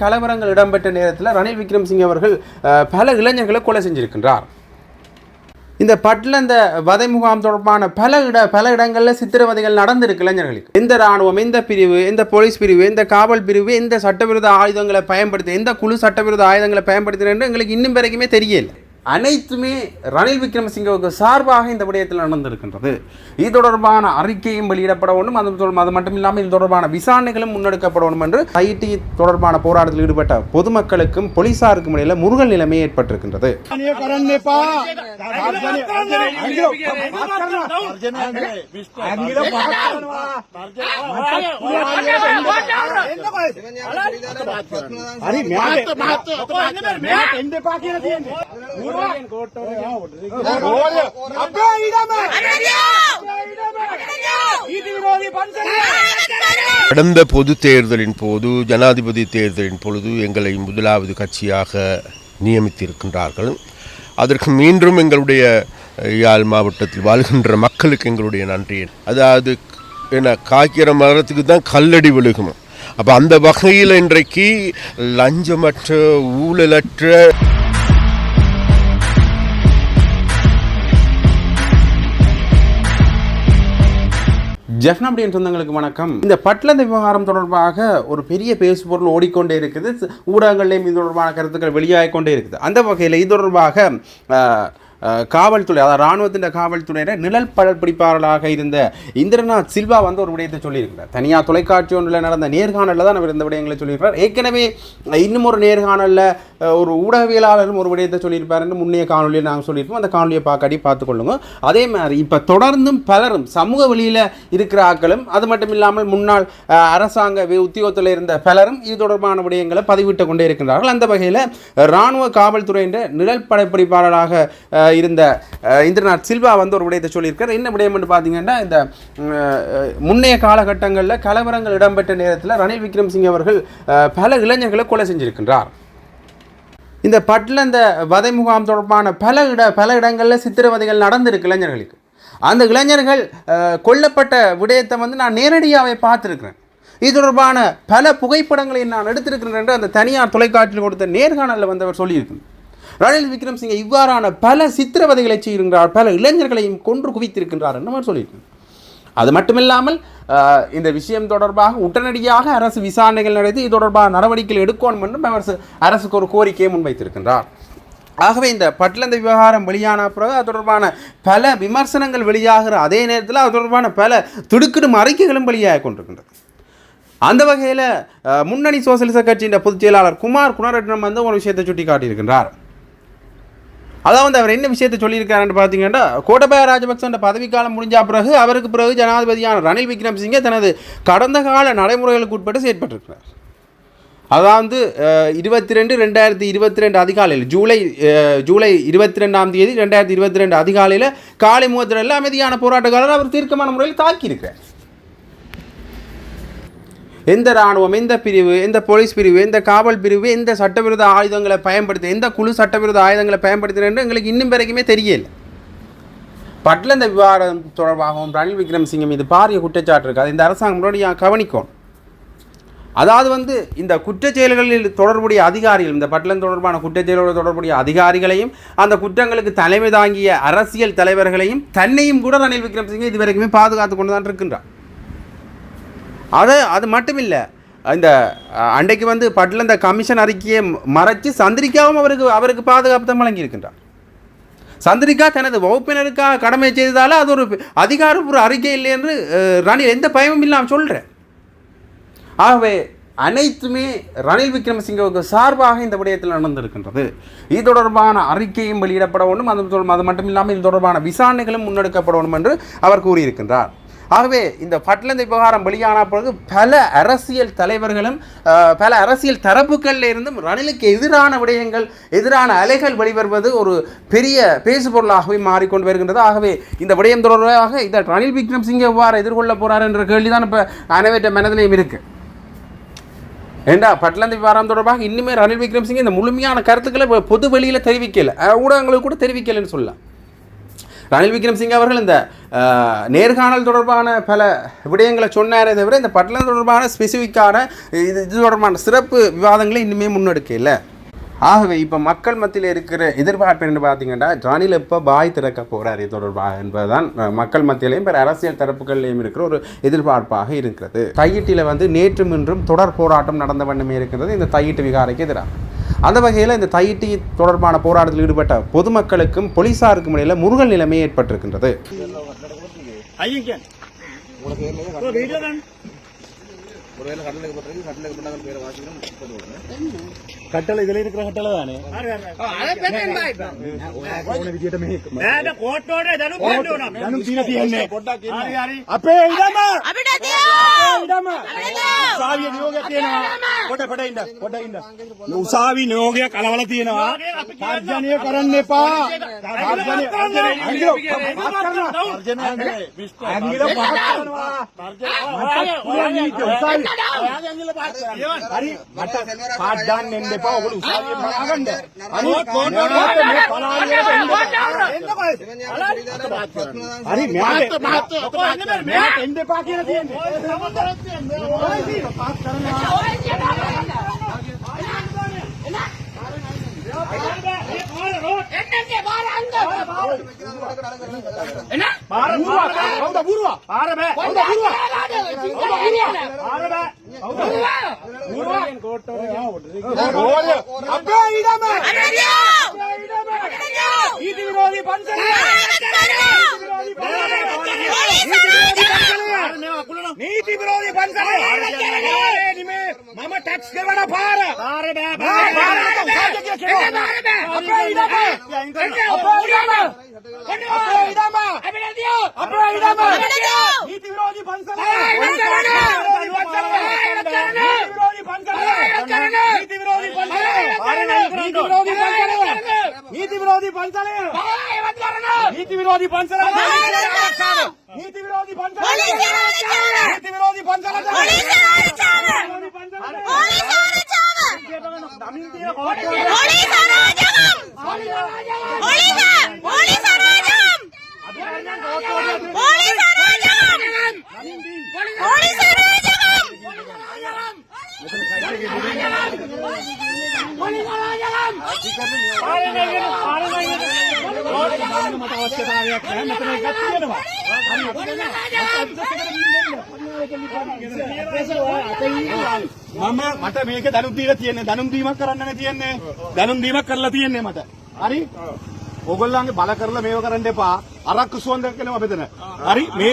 கலவரங்கள் இடம்பெற்ற நேரத்தில் ரணில் விக்ரம்சிங் அவர்கள் பல இளைஞர்களை கொலை செஞ்சிருக்கின்றார். இந்த பட்டில் இந்த வதை முகாம் தொடர்பான பல இட பல இடங்களில் சித்திரவதைகள் நடந்திருக்கு இளைஞர்களுக்கு. எந்த ராணுவம் எந்த பிரிவு எந்த போலீஸ் பிரிவு எந்த காவல் பிரிவு எந்த சட்டவிரோத ஆயுதங்களை பயன்படுத்தி எந்த குழு சட்டவிரோத ஆயுதங்களை பயன்படுத்தினு எங்களுக்கு இன்னும் வரைக்குமே தெரியல. அனைத்துமே ரணில் விக்ரமசிங்கவுக்கு சார்பாக இந்த விடயத்தில் நடந்திருக்கின்றது. இது தொடர்பான அறிக்கையும் வெளியிடப்பட வேண்டும். அது அது மட்டும் இல்லாமல் இது தொடர்பான விசாரணைகளும் முன்னெடுக்கப்பட வேண்டும் என்று ஐடி தொடர்பான போராட்டத்தில் ஈடுபட்ட பொதுமக்களுக்கும் போலீசாருக்கும் இடையில முருகல் நிலைமை ஏற்பட்டிருக்கின்றது. அரி கடந்த பொது தேர்தலின் போது ஜனாதிபதி தேர்தலின் பொழுது எங்களை முதலாவது கட்சியாக நியமித்திருக்கின்றார்கள். அதற்கு மீண்டும் எங்களுடைய யாழ் மாவட்டத்தில் வாழ்கின்ற மக்களுக்கு எங்களுடைய நன்றி அதாவது என்ன காய்க்கிற மரத்துக்கு தான் கல்லடி விழுகும். அப்போ அந்த வகையில் இன்றைக்கு லஞ்சமற்ற ஊழலற்ற ஜெஃப்னா சொந்தங்களுக்கு வணக்கம். இந்த பட்லந்த விவகாரம் தொடர்பாக ஒரு பெரிய பேசுபொருள் ஓடிக்கொண்டே இருக்குது. ஊடகங்கள்லேயும் இது தொடர்பான கருத்துக்கள் வெளியாகிக் கொண்டே இருக்குது. அந்த வகையில் இது தொடர்பாக காவல்துறை அதாவது இராணுவத்தின் காவல்துறையினர் நிழல் படப்பிடிப்பாளராக இருந்த இந்திரநாத் சில்வா வந்து ஒரு விடயத்தை சொல்லியிருக்கிறார். தனியார் தொலைக்காட்சி ஒன்றில் நடந்த நேர்காணலில் தான் அவர் இந்த விடயங்களை சொல்லியிருக்கிறார். ஏற்கனவே இன்னும் ஒரு நேர்காணலில் ஒரு ஊடகவியலாளரும் ஒரு விடயத்தை சொல்லியிருப்பாருன்னு முன்னைய காணொலியில் நாங்கள் சொல்லியிருப்போம். அந்த காணொலியை பார்க்காடி பார்த்துக்கொள்ளுங்க. அதே மாதிரி இப்போ தொடர்ந்தும் பலரும் சமூக வெளியில் இருக்கிற ஆக்களும் அது மட்டும் இல்லாமல் முன்னாள் அரசாங்க வி- உத்தியோகத்தில் இருந்த பலரும் இது தொடர்பான விடயங்களை பதிவிட்டு கொண்டே இருக்கின்றார்கள். அந்த வகையில் இராணுவ காவல்துறையின் நிழல் படப்பிடிப்பாளராக இருந்த இந்திரநாத் சில்வா வந்து ஒரு விடயத்தை சொல்லியிருக்கார். என்ன விடயம் என்று பார்த்தீங்கன்னா இந்த முன்னைய காலகட்டங்களில் கலவரங்கள் இடம்பெற்ற நேரத்தில் ரணில் விக்ரம்சிங்கே அவர்கள் பல இளைஞர்களை கொலை செஞ்சிருக்கின்றார். இந்த பட்டில் இந்த வதை முகாம் தொடர்பான பல இட பல இடங்களில் சித்திரவதைகள் நடந்திருக்கு இளைஞர்களுக்கு. அந்த இளைஞர்கள் கொல்லப்பட்ட விடயத்தை வந்து நான் நேரடியாகவே பார்த்துருக்கிறேன். இது தொடர்பான பல புகைப்படங்களை நான் எடுத்திருக்கிறேன் என்று அந்த தனியார் தொலைக்காட்சியில் கொடுத்த நேர்காணலில் வந்தவர் சொல்லியிருக்கிறார் ரணில் விக்ரம்சிங்கே இவ்வாறான பல சித்திரவதைகளை செய்கின்றார் பல இளைஞர்களையும் கொன்று குவித்திருக்கின்றார் என்று அவர் சொல்லியிருக்கிறார். அது மட்டுமில்லாமல் இந்த விஷயம் தொடர்பாக உடனடியாக அரசு விசாரணைகள் நடத்தி இது தொடர்பாக நடவடிக்கைகள் எடுக்கணும் என்றும் அரசு அரசுக்கு ஒரு கோரிக்கையை முன்வைத்திருக்கின்றார். ஆகவே இந்த பட்லந்த விவகாரம் வெளியான பிறகு அது தொடர்பான பல விமர்சனங்கள் வெளியாகிற அதே நேரத்தில் அது தொடர்பான பல திடுக்கிடும் அறிக்கைகளும் வெளியாக கொண்டிருக்கின்றது. அந்த வகையில் முன்னணி சோசியலிச கட்சியின் பொதுச் செயலாளர் குமார் குணரட்னம் வந்து ஒரு விஷயத்தை சுட்டி காட்டியிருக்கின்றார் அதாவது அவர் என்ன விஷயத்தை சொல்லியிருக்காருன்னு பார்த்தீங்கன்னா கோட்டபய ராஜபக்சன்ற பதவிக்காலம் முடிஞ்ச பிறகு அவருக்கு பிறகு ஜனாதிபதியான ரணில் விக்ரம்சிங்கே தனது கடந்த கால நடைமுறைகளுக்கு உட்பட்டு செயற்பட்டிருக்கிறார். அதாவது இருபத்தி ரெண்டு ரெண்டாயிரத்தி இருபத்தி ரெண்டு அதிகாலையில் ஜூலை ஜூலை இருபத்தி ரெண்டாம் தேதி ரெண்டாயிரத்தி இருபத்தி ரெண்டு அதிகாலையில் காலை மூவத்திரில் அமைதியான போராட்டக்காரர் அவர் தீர்க்கமான முறையில் தாக்கியிருக்கிறார். எந்த இராணுவம் எந்த பிரிவு எந்த போலீஸ் பிரிவு எந்த காவல் பிரிவு எந்த சட்டவிரோத ஆயுதங்களை பயன்படுத்தி எந்த குழு சட்டவிரோத ஆயுதங்களை பயன்படுத்தினு எங்களுக்கு இன்னும் வரைக்குமே தெரியல. பட்ல இந்த விவகாரம் தொடர்பாகவும் ரணில் விக்ரமசிங்க மீது பாரிய குற்றச்சாட்டு இருக்குது அது இந்த அரசாங்கம் முன்னாடி கவனிக்கும் அதாவது வந்து இந்த குற்றச்செயல்களில் தொடர்புடைய அதிகாரிகள் இந்த பட்டலன் தொடர்பான குற்றச்செயலோடு தொடர்புடைய அதிகாரிகளையும் அந்த குற்றங்களுக்கு தலைமை தாங்கிய அரசியல் தலைவர்களையும் தன்னையும் கூட ரணில் விக்ரமசிங்கே இது வரைக்குமே பாதுகாத்து கொண்டு தான் இருக்கின்றார். அது அது மட்டும் இல்லை இந்த அன்றைக்கு வந்து பட்டில் இந்த கமிஷன் அறிக்கையை மறைச்சு சந்திரிக்காவும் அவருக்கு அவருக்கு பாதுகாப்பு தான் வழங்கியிருக்கின்றார் சந்திரிகா தனது வகுப்பினருக்காக கடமை செய்ததால் அது ஒரு அதிகாரப்பூர்வ அறிக்கை இல்லை என்று ரணில் எந்த பயமும் இல்லாமல் சொல்கிறேன் ஆகவே அனைத்துமே ரணில் விக்ரமசிங்கவுக்கு சார்பாக இந்த விடயத்தில் நடந்திருக்கின்றது. இது தொடர்பான அறிக்கையும் வெளியிடப்பட வேண்டும். அது அது மட்டும் இல்லாமல் இது தொடர்பான விசாரணைகளும் முன்னெடுக்கப்பட வேண்டும் என்று அவர் கூறியிருக்கின்றார். ஆகவே இந்த பட்லந்த விவகாரம் வெளியான பிறகு பல அரசியல் தலைவர்களும் பல அரசியல் தரப்புகளில் இருந்தும் ரணிலுக்கு எதிரான விடயங்கள் எதிரான அலைகள் வெளிவருவது ஒரு பெரிய பேசுபொருளாகவே மாறிக்கொண்டு வருகின்றது. ஆகவே இந்த விடயம் தொடர்பாக இந்த ரணில் விக்ரம்சிங்கே எவ்வாறு எதிர்கொள்ள போகிறார் என்ற கேள்விதான் இப்போ அனைவற்ற மனதிலையும் இருக்குது ஏண்டா பட்லந்தி விவகாரம் தொடர்பாக இன்னுமே ரணில் விக்ரம்சிங்கே இந்த முழுமையான கருத்துக்களை பொது வெளியில் தெரிவிக்கலை. ஊடகங்களுக்கு கூட தெரிவிக்கலைன்னு சொல்லலாம். ரணில் விக்ரம்சிங் அவர்கள் இந்த நேர்காணல் தொடர்பான பல விடயங்களை சொன்னாரே தவிர இந்த பட்டணம் தொடர்பான ஸ்பெசிஃபிக்கான இது இது தொடர்பான சிறப்பு விவாதங்களை இன்னுமே முன்னெடுக்க ஆகவே இப்போ மக்கள் மத்தியில் இருக்கிற எதிர்பார்ப்பு என்ன பார்த்தீங்கன்னா ரணில் எப்போ பாய் திறக்க போகிறார் இது தொடர்பாக என்பதுதான் மக்கள் மத்தியிலையும் பிற அரசியல் தரப்புகளிலையும் இருக்கிற ஒரு எதிர்பார்ப்பாக இருக்கிறது. தையிட்டில் வந்து நேற்றும் இன்றும் தொடர் போராட்டம் நடந்த வண்ணமே இருக்கிறது. இந்த தையிட்டு விகாரைக்கு எதிராக. அந்த வகையில் இந்த தையிட்டி தொடர்பான போராட்டத்தில் ஈடுபட்ட பொதுமக்களுக்கும் போலீசாருக்கும் இடையில முருகல் நிலைமை ஏற்பட்டிருக்கின்றது. கட்டளை இதுல இருக்கிற கட்டளை தானே தனும் தீன තියන්නේ අපේ ඉඩම අපිට තියෝ ඉඩම උසාවිය නියෝගයක් තියෙනවා පොඩ පොඩ ඉන්න පොඩ ඉන්න උසාවි නියෝගයක් කලවල තියෙනවා තර්ජනය කරන්න එපා තර්ජනය ඇංගිලෝ පහත් කරනවා තර්ජනය ඇංගිලෝ පහත් කරනවා මට පුළුවන් නීති උසාවි හරි මට පාඩ් දාන්න ಒಳು అరే మ్యాట్ ఎందు పాకి என்ன பாரு பூர்வா பாரு பூர்வா பாரு பூர்வா பாரு நீதி விரோதி பன்சலை நீதி விரோதி பன்சலை మామ ట్యాక్స్ కేవడా భార భార బే భార భార ఎంగే భార బే అప్రే ఇదామా అప్రే ఇదామా అప్రే ఇదామా అభినందియో అప్రే ఇదామా నీతి విరోధి బంసల నీతి విరోధి బంసల నీతి విరోధి బంసల నీతి విరోధి బంసల నీతి విరోధి బంసల నీతి విరోధి బంసల నీతి విరోధి బంసల నీతి విరోధి బంసల මට මේක දැනුම් දීලා තියෙන්නේ. දැනුම් දීමක් කරන්නනේ තියෙන්නේ. දැනුම් දීමක් කරලා තියෙන්නේ මට. හරි? ඕගොල්ලන්ගේ බල කරලා මේව කරන්න එපා. අරක්කු සුවඳක් කරනවා මෙතන. හරි? මේ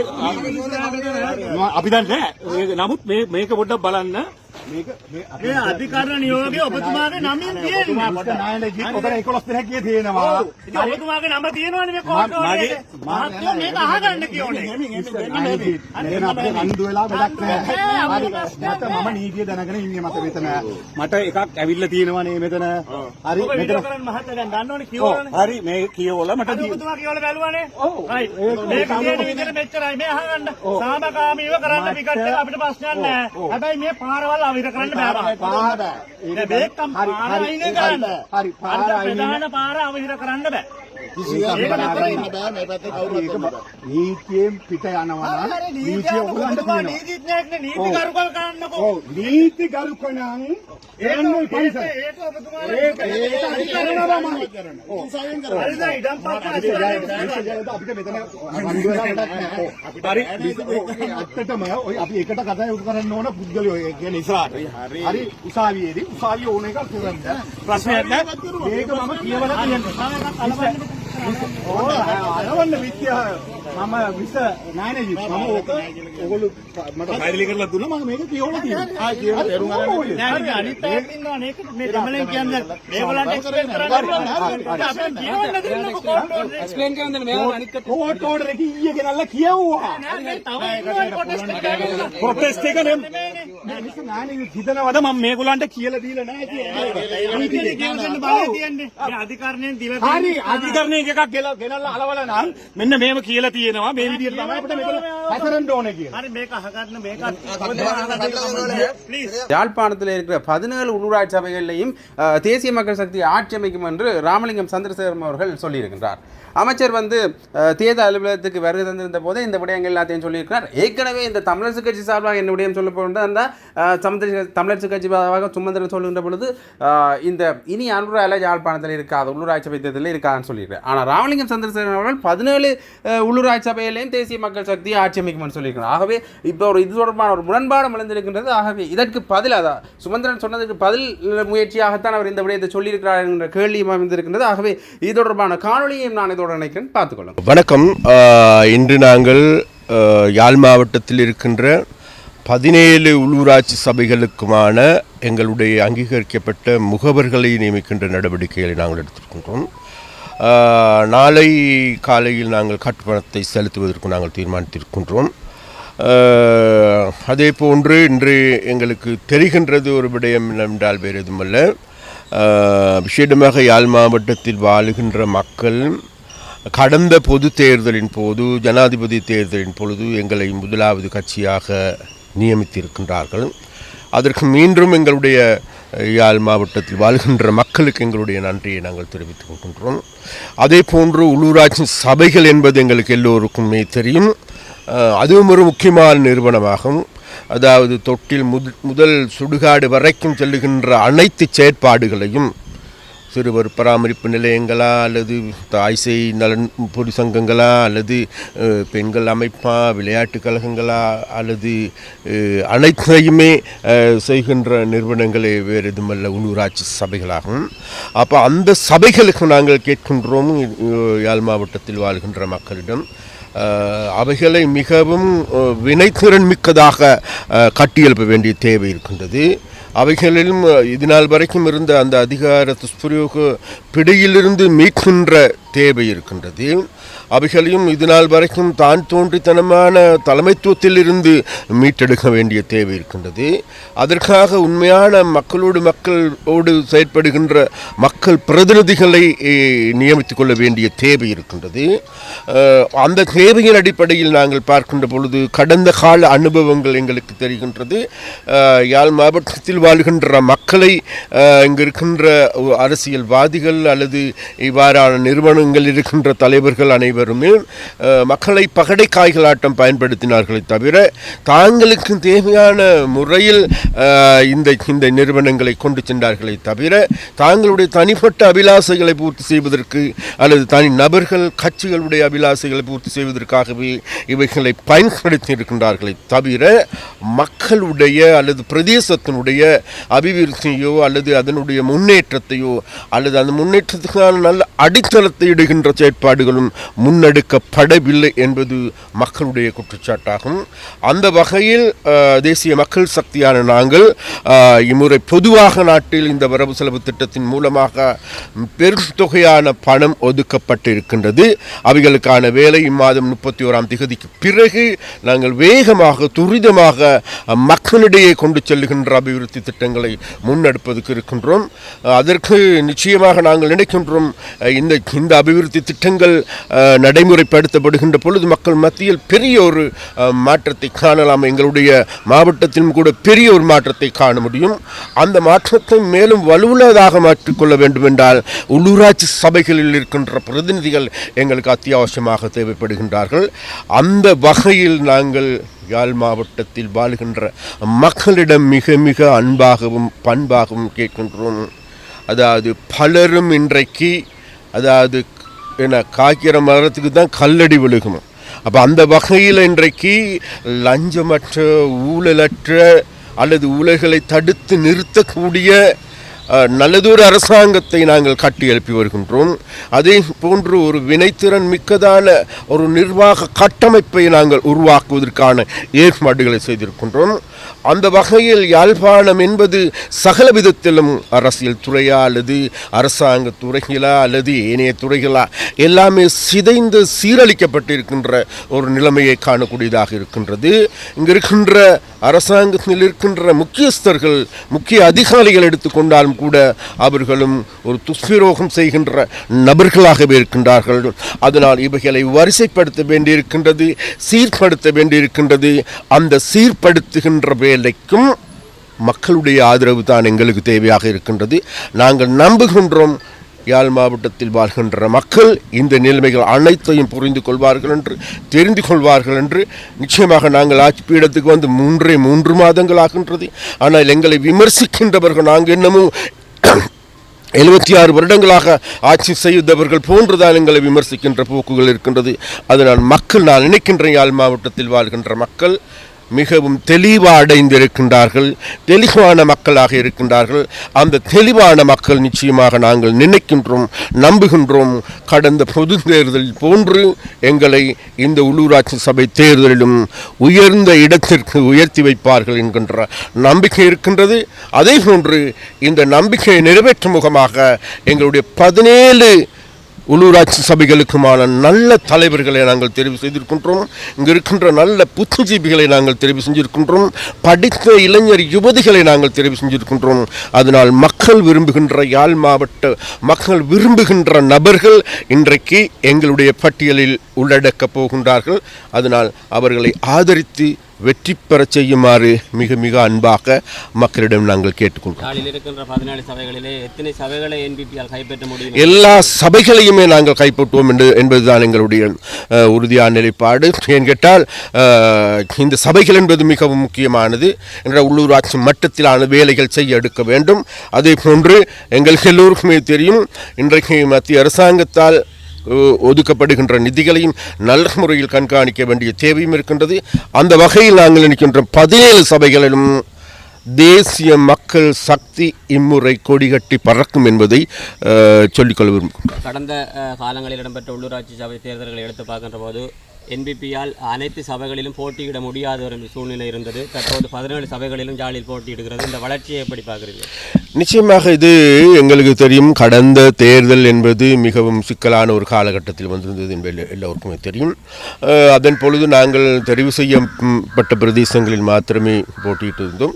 අපි දන්නේ නැහැ නමුත් මේ මේක පොඩ්ඩක් බලන්න මේ අධිකරණ නියෝගය ඔබතුමාගේ නමින් තියෙනවා පොඩ්ඩක් නායන ජී ඔතන 11 දෙනෙක් කිය තියෙනවා. ඔබතුමාගේ නම තියෙනවනේ මේ කෝට්ටුවේ මහත්මයා මේක අහගන්න කියෝනේ. අනේ අපේ රණ්ඩු වෙලා වැඩක් නැහැ. මට මම නීතිය දැනගෙන ඉන්නේ මට මෙතන. මට එකක් ඇවිල්ලා තියෙනවනේ මෙතන. හරි මෙතන. මහත්තයා දැන් දන්නවනේ කියවලනේ. හරි මේ කියවල මට ඔබතුමා කියවල බැලුවානේ. ඔව්. මේක තියෙන විදිහට මෙච්චරයි. මේ අහගන්න. සාමකාමීව කරන්න පිටට අපිට ප්‍රශ්නයක් නැහැ. හැබැයි මේ පාරවල් අවිර කරන්න බෑ පාර බෑ. මේකම් පාර අයින කරන්න හරි පාර ප්‍රධාන පාර අවිර කරන්න බෑ නීතියෙන් පිට යනවා නීතිය නීති කරුකල් කරන්නකෝ. ඔව්. නීති කරුකනම් එන්නේ පයිස ඒක ඔබතුමාලා ඒක ඒක අධිකරණවම හරිද ඉඩම් පත්ත අපිට මෙතන හරි ඇත්තටම ඔය අපි එකට කතා යොමු කරන්න ඕන පුද්ගලයෝ ඒ කියන්නේ ඉස්සරහට. හරි. උසාවියේදී උසාවිය ඕන එකක් කරන්න. ප්‍රශ්නයක් නැහැ. මේක මම කියවලා තියෙනවා ಅದವನ್ನ ವಿದ್ಯಾ මම විස නෑනේ මම ඕක ඔගොල්ලෝ මට ෆයිල් එකකට දුන්නා. මම මේක කියවලා තියෙනවා. ආ කියවලා තේරුම් ගන්න නෑ නෑ අනිත් පැත්තේ ඉන්නවා. මේක මේ දෙමළෙන් කියන්නේ මේගොල්ලන්ට එක්ස්ප්ලেইন කරන්න අපිට කියවන්න දෙන්න කොහොමද එක්ස්ප්ලেইন කරන්න මේ අනිත් කෝට්. ඕඩර් එක ඊයේ ගෙනල්ලා කියවුවා. ප්‍රොටෙස්ට් එක නෙම නෑ. මිස නෑනේ. හිතනවද මම මේගොල්ලන්ට කියලා දීලා නෑ කියන්නේ අධිකරණයෙන් දීලා හරි අධිකරණයෙන් එකක් ගෙනල්ලා අලවලා නම් මෙන්න මේව කියලා තියෙනවා මේ විදිහට තමයි අපිට මෙතන හැතරෙන්න ඕනේ කියලා. හරි මේක අහගන්න මේක ප්ලීස් யாழ்ப்பாணத்தில் இருக்கிற பதினேழு உள்ளூராட்சி சபைகளிலையும் அஹ், தேசிய மக்கள் சக்தி ஆட்சி அமைக்கும் என்று ராமலிங்கம் சந்திரசேகரம் அவர்கள் சொல்லியிருக்கின்றார் அமைச்சர் வந்து தேர்தல் அலுவலகத்துக்கு வருகை தந்திருந்த போதே இந்த விடயங்கள் எல்லாத்தையும் சொல்லியிருக்கிறார். ஏற்கனவே இந்த தமிழரசு கட்சி சார்பாக என்ன விடயம் சொல்ல போகின்ற அந்த தமிழரசு கட்சி சார்பாக சுமந்திரன் சொல்லுகின்ற பொழுது இந்த இனி அனுரால யாழ்ப்பாணத்தில் இருக்காது உள்ளூராட்சி சபை தேர்தலில் இருக்காதுன்னு சொல்லியிருக்காரு ஆனால் ராமலிங்கம் சந்திரசேகரன் அவர்கள் பதினேழு உள்ளூராட்சி சபையிலையும் தேசிய மக்கள் சக்தியை ஆட்சி அமைக்கும்னு சொல்லியிருக்கிறார். ஆகவே இப்போ ஒரு இது தொடர்பான ஒரு முரண்பாடு விழுந்திருக்கின்றது ஆகவே இதற்கு பதில் அதான் சுமந்திரன் சொன்னதுக்கு பதில் முயற்சியாகத்தான் அவர் இந்த விடயத்தை சொல்லியிருக்கிறார் என்ற கேள்வியும் அமைந்திருக்கின்றது. ஆகவே இது தொடர்பான காணொலியையும் நான் இதோட நினைக்கிறேன் பார்த்துக்கொள்ளுங்க. வணக்கம். இன்று நாங்கள் யாழ் மாவட்டத்தில் இருக்கின்ற பதினேழு உள்ளூராட்சி சபைகளுக்குமான எங்களுடைய அங்கீகரிக்கப்பட்ட முகவர்களை நியமிக்கின்ற நடவடிக்கைகளை நாங்கள் எடுத்திருக்கின்றோம். நாளை காலையில் நாங்கள் கட்டுப்பணத்தை செலுத்துவதற்கு நாங்கள் தீர்மானித்திருக்கின்றோம். அதே போன்று இன்று எங்களுக்கு தெரிகின்றது ஒரு விடயம் என்னவென்றால் வேறு எதுவுமல்ல. அல்ல விசேடமாக யாழ் மாவட்டத்தில் வாழுகின்ற மக்கள் கடந்த பொது தேர்தலின் போது ஜனாதிபதி தேர்தலின் பொழுது எங்களை முதலாவது கட்சியாக நியமித்திருக்கின்றார்கள். அதற்கு மீண்டும் எங்களுடைய யாழ் மாவட்டத்தில் வாழ்கின்ற மக்களுக்கு எங்களுடைய நன்றியை நாங்கள் தெரிவித்துக் கொள்கின்றோம். அதே போன்று உள்ளூராட்சி சபைகள் என்பது எங்களுக்கு எல்லோருக்குமே தெரியும். அதுவும் ஒரு முக்கியமான நிறுவனமாகும். அதாவது தொட்டில் முதல் சுடுகாடு வரைக்கும் செல்லுகின்ற அனைத்து செயற்பாடுகளையும் சிறுவர் பராமரிப்பு நிலையங்களா அல்லது தாய்சை நலன் பொது சங்கங்களா அல்லது பெண்கள் அமைப்பா விளையாட்டு கழகங்களா அல்லது அனைத்தையுமே செய்கின்ற நிறுவனங்களே வேறு எதுமல்ல உள்ளூராட்சி சபைகளாகும். அப்போ அந்த சபைகளுக்கு நாங்கள் கேட்கின்றோம் யாழ் மாவட்டத்தில் வாழ்கின்ற மக்களிடம். அவைகளை மிகவும் வினைத்திறன் மிக்கதாக கட்டியெழுப்ப வேண்டிய தேவை இருக்கின்றது. அவைகளிலும் இதனால் வரைக்கும் இருந்த அந்த அதிகார துஷ்பிரயோக பிடியிலிருந்து மீட்கின்ற தேவை இருக்கின்றது. அவைகளையும் இதனால் வரைக்கும் தான் தோன்றித்தனமான தலைமைத்துவத்தில் இருந்து மீட்டெடுக்க வேண்டிய தேவை இருக்கின்றது. அதற்காக உண்மையான மக்களோடு மக்களோடு செயற்படுகின்ற மக்கள் பிரதிநிதிகளை நியமித்துக் கொள்ள வேண்டிய தேவை இருக்கின்றது. அந்த தேவையின் அடிப்படையில் நாங்கள் பார்க்கின்ற பொழுது கடந்த கால அனுபவங்கள் எங்களுக்கு தெரிகின்றது. யாழ் மாவட்டத்தில் வாழ்கின்ற மக்களை இங்கு இருக்கின்ற அரசியல்வாதிகள் அல்லது இவ்வாறான நிறுவனங்கள் இருக்கின்ற தலைவர்கள் அனைவருமே மக்களை பகடை காய்களாட்டம் பயன்படுத்தினார்களே தவிர தாங்களுக்கு தேவையான முறையில் இந்த இந்த நிறுவனங்களை கொண்டு சென்றார்களே தவிர தாங்களுடைய தனிப்பட்ட அபிலாசைகளை பூர்த்தி செய்வதற்கு அல்லது தனி நபர்கள் கட்சிகளுடைய அபிலாசைகளை பூர்த்தி செய்வதற்காகவே இவைகளை பயன்படுத்தி இருக்கின்றார்களே தவிர மக்களுடைய அல்லது பிரதேசத்தினுடைய அபிவிருத்தியோ அல்லது அதனுடைய முன்னேற்றத்தையோ அல்லது அந்த முன்னேற்றத்துக்கான நல்ல அடித்தளத்தை இடுகின்ற செயற்பாடுகளும் முன்னெடுக்கப்படவில்லை என்பது மக்களுடைய குற்றச்சாட்டாகும். அந்த வகையில் தேசிய மக்கள் சக்தியான நாங்கள் இம்முறை பொதுவாக நாட்டில் இந்த வரவு செலவு திட்டத்தின் மூலமாக பெரும் தொகையான பணம் ஒதுக்கப்பட்டிருக்கின்றது. அவைகளுக்கான வேலை இம்மாதம் முப்பத்தி ஓராம் திகதிக்கு பிறகு நாங்கள் வேகமாக துரிதமாக மக்களிடையே கொண்டு செல்லுகின்ற அபிவிருத்தி திட்டங்களை முன்னெடுப்பதற்கு இருக்கின்றோம். அதற்கு நிச்சயமாக நாங்கள் நினைக்கின்றோம் இந்த இந்த அபிவிருத்தி திட்டங்கள் நடைமுறைப்படுத்தப்படுகின்ற பொழுது மக்கள் மத்தியில் பெரிய ஒரு மாற்றத்தை காணலாம். எங்களுடைய மாவட்டத்திலும் கூட பெரிய ஒரு மாற்றத்தை காண முடியும். அந்த மாற்றத்தை மேலும் வலுவுள்ளதாக மாற்றிக்கொள்ள வேண்டும் என்றால் உள்ளூராட்சி சபைகளில் இருக்கின்ற பிரதிநிதிகள் எங்களுக்கு அத்தியாவசியமாக தேவைப்படுகின்றார்கள். அந்த வகையில் நாங்கள் யாழ் மாவட்டத்தில் வாழ்கின்ற மக்களிடம் மிக மிக அன்பாகவும் பண்பாகவும் கேட்கின்றோம். அதாவது பலரும் இன்றைக்கு அதாவது என்ன காய்க்கிற மரத்துக்கு தான் கல்லடி விழுகும். அப்போ அந்த வகையில் இன்றைக்கு லஞ்சமற்ற ஊழலற்ற அல்லது ஊழல்களை தடுத்து நிறுத்தக்கூடிய நல்லதொரு அரசாங்கத்தை நாங்கள் கட்டி எழுப்பி வருகின்றோம். அதே போன்று ஒரு வினைத்திறன் மிக்கதான ஒரு நிர்வாக கட்டமைப்பை நாங்கள் உருவாக்குவதற்கான ஏற்பாடுகளை செய்திருக்கின்றோம். அந்த வகையில் யாழ்ப்பாணம் என்பது சகல விதத்திலும் அரசியல் துறையா அல்லது அரசாங்க துறைகளா அல்லது ஏனைய துறைகளா எல்லாமே சிதைந்து சீரழிக்கப்பட்டிருக்கின்ற ஒரு நிலைமையை காணக்கூடியதாக இருக்கின்றது. இங்கு இருக்கின்ற அரசாங்கத்தில் இருக்கின்ற முக்கியஸ்தர்கள் முக்கிய அதிகாரிகள் எடுத்துக்கொண்டாலும் கூட அவர்களும் ஒரு துஷ்பிரோகம் செய்கின்ற நபர்களாகவே இருக்கின்றார்கள். அதனால் இவைகளை வரிசைப்படுத்த வேண்டியிருக்கின்றது சீர்படுத்த வேண்டியிருக்கின்றது. அந்த சீர்படுத்துகின்ற வேலைக்கும் மக்களுடைய ஆதரவு தான் எங்களுக்கு தேவையாக இருக்கின்றது. நாங்கள் நம்புகின்றோம். யாழ் மாவட்டத்தில் வாழ்கின்ற மக்கள் இந்த நிலைமைகள் அனைத்தையும் புரிந்து கொள்வார்கள் என்று தெரிந்து கொள்வார்கள் என்று நிச்சயமாக நாங்கள் ஆட்சி பீடத்துக்கு வந்து மூன்றே மூன்று மாதங்கள் ஆகின்றது. ஆனால் எங்களை விமர்சிக்கின்றவர்கள் நாங்கள் என்னமோ எழுபத்தி ஆறு வருடங்களாக ஆட்சி செய்தவர்கள் போன்றுதான் எங்களை விமர்சிக்கின்ற போக்குகள் இருக்கின்றது. அதனால் மக்கள் நான் நினைக்கின்ற யாழ் மாவட்டத்தில் வாழ்கின்ற மக்கள் மிகவும் தெளிவா அடைந்திருக்கின்றார்கள் தெளிவான மக்களாக இருக்கின்றார்கள். அந்த தெளிவான மக்கள் நிச்சயமாக நாங்கள் நினைக்கின்றோம் நம்புகின்றோம். கடந்த பொது தேர்தல் போன்று எங்களை இந்த உள்ளூராட்சி சபை தேர்தலிலும் உயர்ந்த இடத்திற்கு உயர்த்தி வைப்பார்கள் என்கின்ற நம்பிக்கை இருக்கின்றது. அதே போன்று இந்த நம்பிக்கையை நிறைவேற்றும் முகமாக எங்களுடைய பதினேழு உள்ளூராட்சி சபைகளுக்குமான நல்ல தலைவர்களை நாங்கள் தெரிவு செய்திருக்கின்றோம். இங்கு இருக்கின்ற நல்ல புத்திஜீவிகளை நாங்கள் தெரிவு செஞ்சிருக்கின்றோம். படித்த இளைஞர் யுவதிகளை நாங்கள் தெரிவு செஞ்சிருக்கின்றோம். அதனால் மக்கள் விரும்புகின்ற யாழ் மாவட்ட மக்கள் விரும்புகின்ற நபர்கள் இன்றைக்கு எங்களுடைய பட்டியலில் உள்ளடக்கப் போகின்றார்கள். அதனால் அவர்களை ஆதரித்து வெற்றி பெறச் செய்யுமாறு மிக மிக அன்பாக மக்களிடம் நாங்கள் கேட்டுக்கொள்கிறோம் எல்லா சபைகளையுமே நாங்கள் கைப்பற்றுவோம் என்று என்பதுதான் எங்களுடைய உறுதியான நிலைப்பாடு. ஏன் கேட்டால் இந்த சபைகள் என்பது மிகவும் முக்கியமானது. என்ற உள்ளூராட்சி மட்டத்திலான வேலைகள் செய்ய எடுக்க வேண்டும். அதே போன்று எங்களுக்கு எல்லோருக்குமே தெரியும் இன்றைக்கு மத்திய அரசாங்கத்தால் ஒதுக்கப்படுகின்ற நிதிகளையும் நல்ல முறையில் கண்காணிக்க வேண்டிய தேவையும் இருக்கின்றது. அந்த வகையில் நாங்கள் நினைக்கின்ற பதினேழு சபைகளிலும் தேசிய மக்கள் சக்தி இம்முறை கொடிகட்டி பறக்கும் என்பதை சொல்லிக்கொள்ள விரும்புகிறோம் கடந்த காலங்களில் இடம்பெற்ற உள்ளூராட்சி சபை தேர்தல்களை எடுத்து பார்க்கின்ற போது என்பிபியால் அனைத்து சபைகளிலும் போட்டியிட முடியாத ஒரு சூழ்நிலை இருந்தது. தற்போது பதினேழு சபைகளிலும் ஜாலியில் போட்டியிடுகிறது. இந்த வளர்ச்சியை எப்படி பார்க்குறீங்க நிச்சயமாக இது எங்களுக்கு தெரியும். கடந்த தேர்தல் என்பது மிகவும் சிக்கலான ஒரு காலகட்டத்தில் வந்திருந்தது என்பது எல்லோருக்குமே தெரியும். அதன் பொழுது நாங்கள் தெரிவு செய்யப்பட்ட பிரதேசங்களில் மாத்திரமே போட்டியிட்டு இருந்தோம்.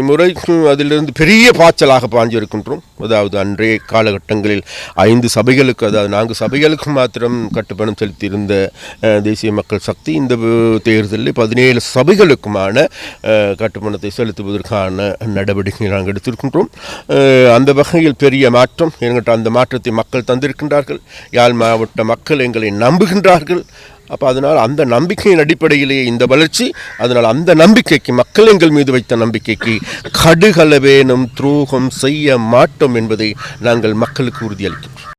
இம்முறை அதிலிருந்து பெரிய பாய்ச்சலாக பாஞ்சிருக்கின்றோம் அதாவது அன்றைய காலகட்டங்களில் ஐந்து சபைகளுக்கு அதாவது நான்கு சபைகளுக்கு மாத்திரம் கட்டுப்பணம் செலுத்தியிருந்த தேசிய மக்கள் சக்தி இந்த தேர்தலில் பதினேழு சபைகளுக்குமான கட்டுமானத்தை செலுத்துவதற்கான நடவடிக்கை நாங்கள் எடுத்திருக்கின்றோம். அந்த வகையில் பெரிய மாற்றம் என்கிட்ட அந்த மாற்றத்தை மக்கள் தந்திருக்கின்றார்கள். யாழ் மாவட்ட மக்கள் எங்களை நம்புகின்றார்கள். அப்போ அதனால் அந்த நம்பிக்கையின் அடிப்படையிலேயே இந்த வளர்ச்சி அதனால் அந்த நம்பிக்கைக்கு மக்கள் எங்கள் மீது வைத்த நம்பிக்கைக்கு கடுகளவேனும் துரோகம் செய்ய மாட்டோம் என்பதை நாங்கள் மக்களுக்கு உறுதியளிக்கின்றோம்.